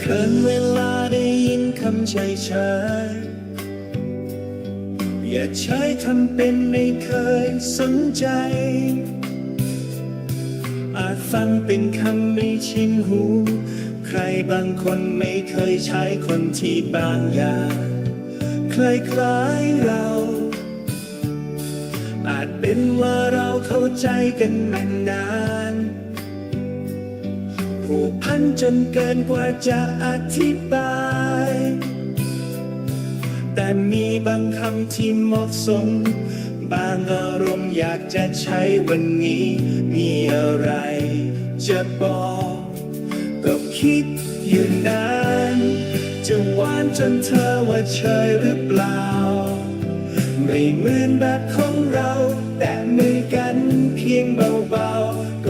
เขินเวลาได้ยินคำเฉยเฉยอย่าใช้ทำเป็นไม่เคยสนใจ อาจฟังเป็นคำไม่ชินหู ใครบางคนไม่เคยใช้คนที่บางอย่างคล้ายๆเรา อาจเป็นว่าเราเข้าใจกันมานาน ผูกพันจนเกินกว่าจะอธิบาย แต่มีบางคำที่เหมาะสม บางอารมณ์อยากจะใช้วันนี้ มีอะไรจะบอกก็คิดอยู่นานจะหวานจนเธอว่าเชยหรือเปล่า ไม่เหมือนแบบของเรา แต่มือกันเพียงเบาๆ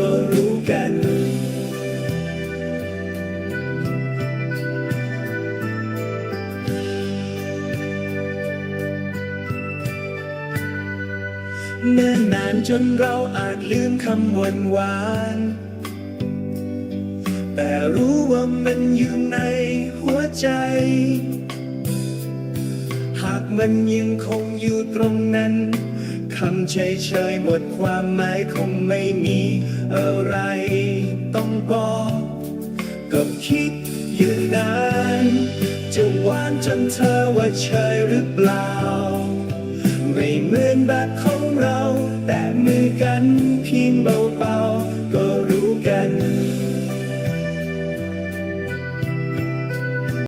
เนิ่นนานจนเราอาจลืมคำหวานหวานๆแต่รู้ว่ามันอยู่ในหัวใจ หากมันยังคงอยู่ตรงนั้นคำเฉยเฉยๆหมดความหมายคงไม่มีอะไรต้องบอกก็คิดอยู่นานจะหวานจนเธอว่าเชยหรือเปล่า ไม่เหมือนแบบของเราแต่มือ กัน